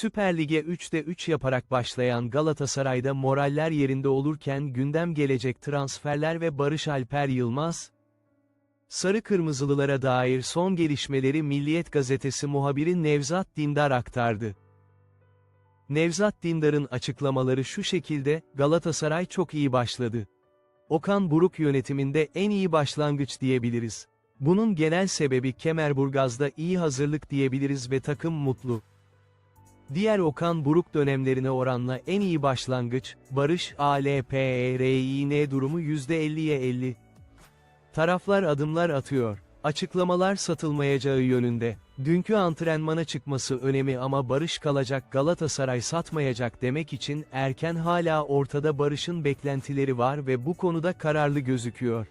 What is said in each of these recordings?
Süper Lig'e 3'te 3 yaparak başlayan Galatasaray'da moraller yerinde olurken gündem gelecek transferler ve Barış Alper Yılmaz, Sarı Kırmızılılara dair son gelişmeleri Milliyet Gazetesi muhabiri Nevzat Dindar aktardı. Nevzat Dindar'ın açıklamaları şu şekilde, Galatasaray çok iyi başladı. Okan Buruk yönetiminde en iyi başlangıç diyebiliriz. Bunun genel sebebi Kemerburgaz'da iyi hazırlık diyebiliriz ve takım mutlu. Diğer Okan Buruk dönemlerine oranla en iyi başlangıç, Barış ALPERIN durumu %50'ye 50. Taraflar adımlar atıyor. Açıklamalar satılmayacağı yönünde. Dünkü antrenmana çıkması önemi ama Barış kalacak Galatasaray satmayacak demek için erken hala ortada Barış'ın beklentileri var ve bu konuda kararlı gözüküyor.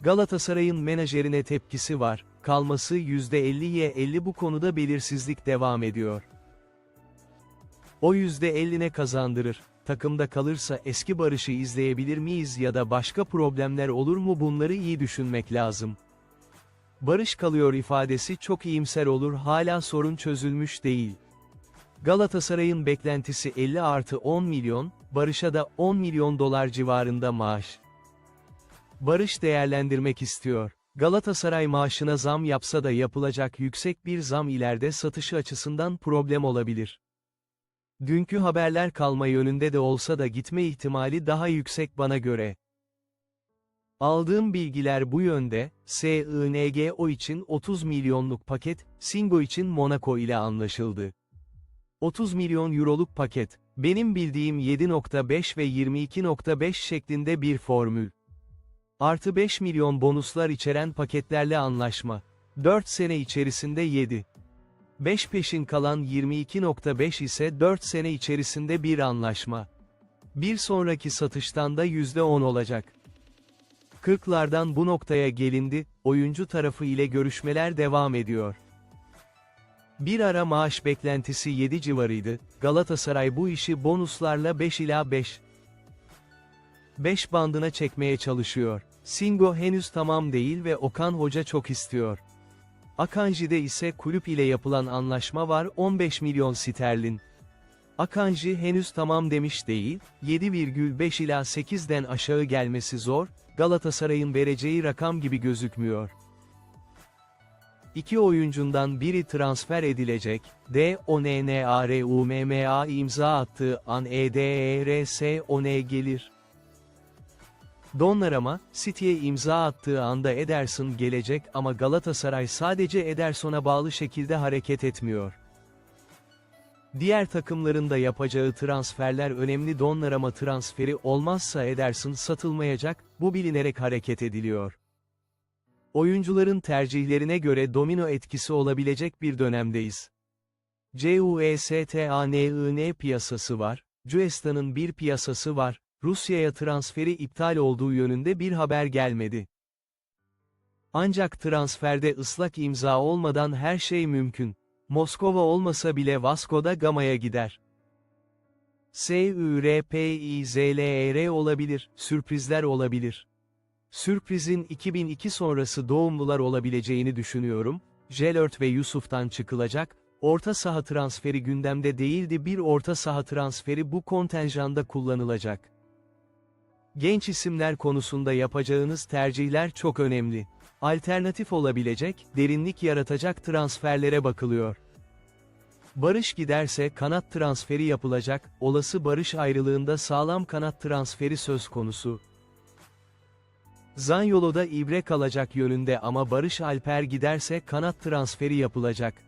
Galatasaray'ın menajerine tepkisi var, kalması %50'ye 50 bu konuda belirsizlik devam ediyor. O %50'ne kazandırır. Takımda kalırsa eski Barış'ı izleyebilir miyiz ya da başka problemler olur mu bunları iyi düşünmek lazım. Barış kalıyor ifadesi çok iyimser olur hala sorun çözülmüş değil. Galatasaray'ın beklentisi 50 artı 10 milyon, Barış'a da 10 milyon dolar civarında maaş. Barış değerlendirmek istiyor. Galatasaray maaşına zam yapsa da yapılacak yüksek bir zam ileride satışı açısından problem olabilir. Dünkü haberler kalma yönünde de olsa da gitme ihtimali daha yüksek bana göre. Aldığım bilgiler bu yönde, SINGO için 30 milyonluk paket, Singo için Monaco ile anlaşıldı. 30 milyon euroluk paket, benim bildiğim 7.5 ve 22.5 şeklinde bir formül. Artı 5 milyon bonuslar içeren paketlerle anlaşma. 4 sene içerisinde 7. 5 peşin kalan 22.5 ise 4 sene içerisinde bir anlaşma. Bir sonraki satıştan da %10 olacak. 40'lardan bu noktaya gelindi, oyuncu tarafı ile görüşmeler devam ediyor. Bir ara maaş beklentisi 7 civarıydı, Galatasaray bu işi bonuslarla 5 ila 5. 5 bandına çekmeye çalışıyor. Singo henüz tamam değil ve Okan Hoca çok istiyor. Akanji'de ise kulüp ile yapılan anlaşma var 15 milyon sterlin. Akanji henüz tamam demiş değil, 7,5 ila 8'den aşağı gelmesi zor, Galatasaray'ın vereceği rakam gibi gözükmüyor. İki oyuncundan biri transfer edilecek, D ONNARUMMA imza attığı an E EDERS ONE gelir. Donnarumma, City'ye imza attığı anda Ederson gelecek ama Galatasaray sadece Ederson'a bağlı şekilde hareket etmiyor. Diğer takımların da yapacağı transferler önemli Donnarumma transferi olmazsa Ederson satılmayacak, bu bilinerek hareket ediliyor. Oyuncuların tercihlerine göre domino etkisi olabilecek bir dönemdeyiz. CUESTANIN piyasası var, Cuesta'nın bir piyasası var, Rusya'ya transferi iptal olduğu yönünde bir haber gelmedi. Ancak transferde ıslak imza olmadan her şey mümkün. Moskova olmasa bile Vasco da Gama'ya gider. SÜRPİZLR E olabilir, sürprizler olabilir. Sürprizin 2002 sonrası doğumlular olabileceğini düşünüyorum, Jelört ve Yusuf'tan çıkılacak, orta saha transferi gündemde değildi bir orta saha transferi bu kontenjanda kullanılacak. Genç isimler konusunda yapacağınız tercihler çok önemli. Alternatif olabilecek, derinlik yaratacak transferlere bakılıyor. Barış giderse kanat transferi yapılacak, olası Barış ayrılığında sağlam kanat transferi söz konusu. Zanyolo'da ibre kalacak yönünde ama Barış Alper giderse kanat transferi yapılacak.